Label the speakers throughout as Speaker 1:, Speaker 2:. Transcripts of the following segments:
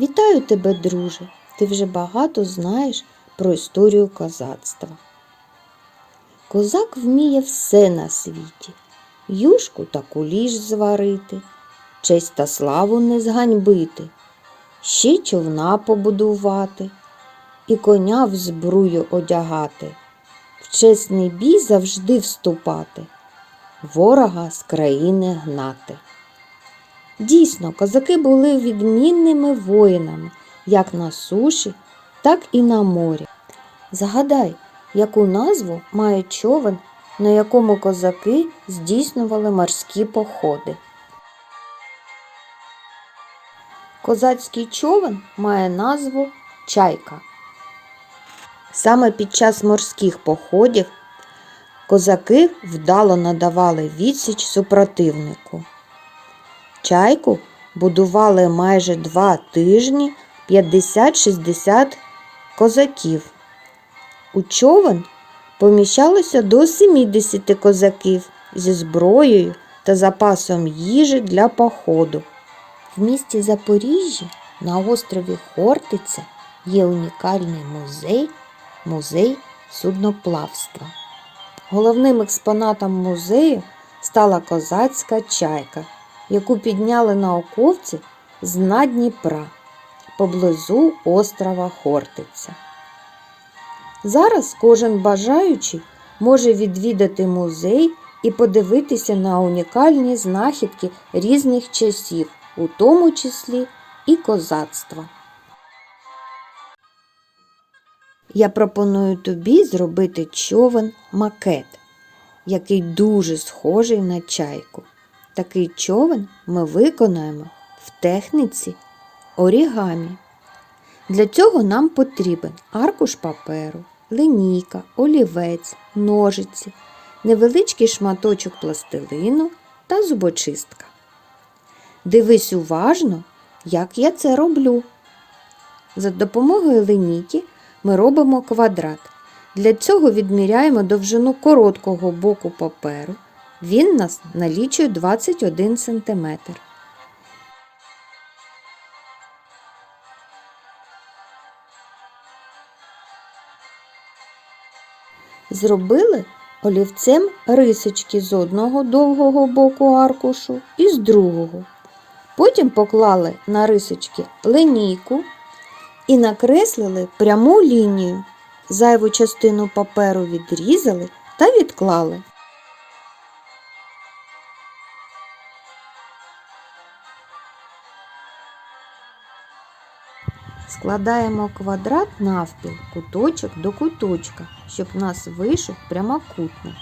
Speaker 1: Вітаю тебе, друже! Ти вже багато знаєш про історію козацтва. Козак вміє все на світі, юшку та куліш зварити, честь та славу не зганьбити, ще човна побудувати і коня в збрую одягати, в чесний бій завжди вступати, ворога з країни гнати. Дійсно, козаки були відмінними воїнами як на суші, так і на морі. Загадай, яку назву має човен, на якому козаки здійснювали морські походи. Козацький човен має назву чайка. Саме під час морських походів козаки вдало надавали відсіч супротивнику. Чайку будували майже два тижні 50-60 козаків. У човен поміщалося до 70 козаків зі зброєю та запасом їжі для походу. В місті Запоріжжя на острові Хортиця є унікальний музей музей судноплавства. Головним експонатом музею стала козацька чайка, яку підняли науковці з дна Дніпра поблизу острова Хортиця. Зараз кожен бажаючий може відвідати музей і подивитися на унікальні знахідки різних часів, у тому числі і козацтва. Я пропоную тобі зробити човен макет, який дуже схожий на чайку. Такий човен ми виконаємо в техніці орігамі. Для цього нам потрібен аркуш паперу, линійка, олівець, ножиці, невеличкий шматочок пластилину та зубочистка. Дивись уважно, як я це роблю. За допомогою линійки ми робимо квадрат. Для цього відміряємо довжину короткого боку паперу. Він нас налічує 21 см. Зробили олівцем рисочки з одного довгого боку аркушу і з другого. Потім поклали на рисочки линійку і накреслили пряму лінію. Зайву частину паперу відрізали та відклали. Складаємо квадрат навпіл, куточок до куточка, щоб у нас вийшов прямокутник.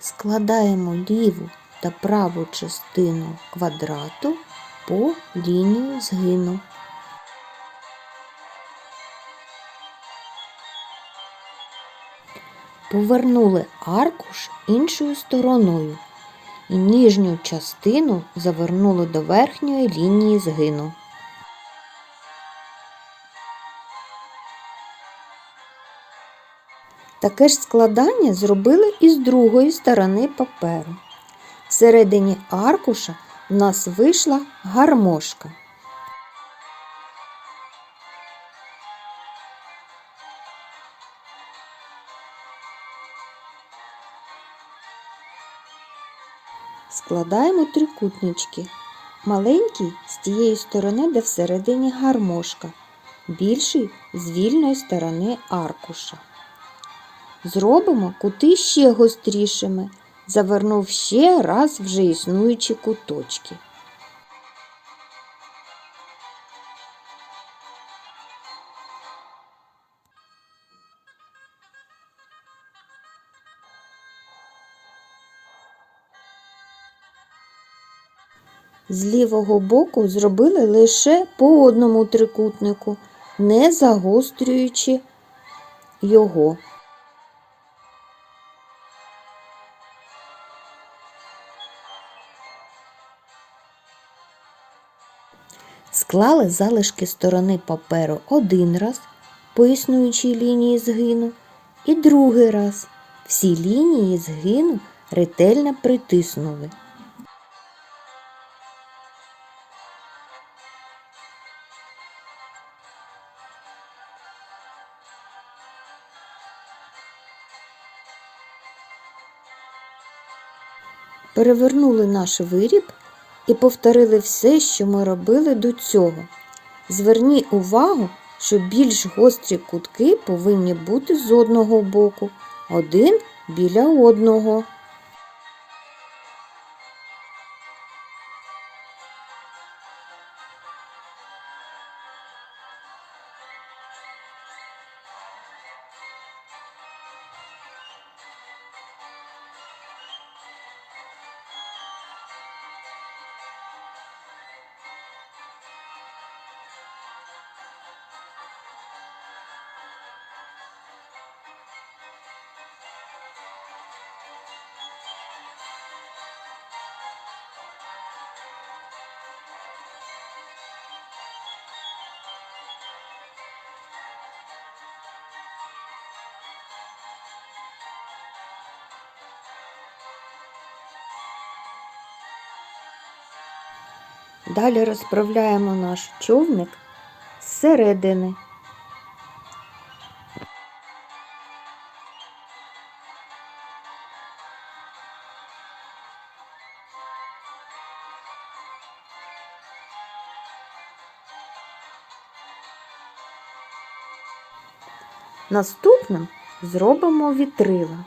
Speaker 1: Складаємо ліву та праву частину квадрату по лінію згину. Повернули аркуш іншою стороною і нижню частину завернули до верхньої лінії згину. Таке ж складання зробили і з другої сторони паперу. Всередині аркуша в нас вийшла гармошка. Складаємо трикутнички. Маленький з тієї сторони, де всередині гармошка, більший з вільної сторони аркуша. Зробимо кути ще гострішими, завернув ще раз вже існуючі куточки. З лівого боку зробили лише по одному трикутнику, не загострюючи його. Склали залишки сторони паперу один раз по існуючій лінії згину І другий раз всі лінії згину ретельно притиснули. Перевернули наш виріб і повторили все, що ми робили до цього. Зверні увагу, що більш гострі кутки повинні бути з одного боку, один біля одного. Далі розправляємо наш човник зсередини. Наступним зробимо вітрила.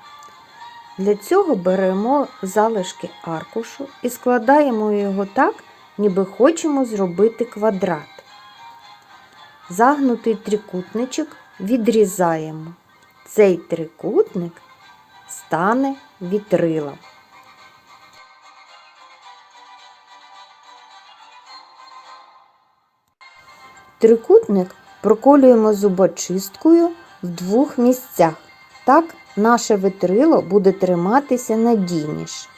Speaker 1: Для цього беремо залишки аркушу і складаємо його так, ніби хочемо зробити квадрат. Загнутий трикутничок відрізаємо. Цей трикутник стане вітрилом. Трикутник проколюємо зубочисткою в двох місцях. Так наше витрило буде триматися надійніше.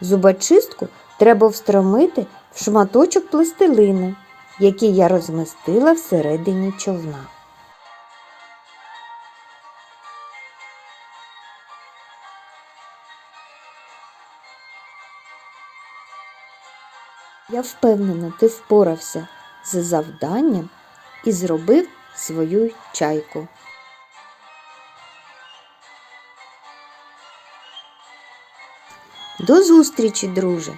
Speaker 1: Зубочистку треба встромити в шматочок пластилини, який я розмістила всередині човна. Я впевнена, ти впорався з завданням і зробив свою чайку. До зустрічі, друже!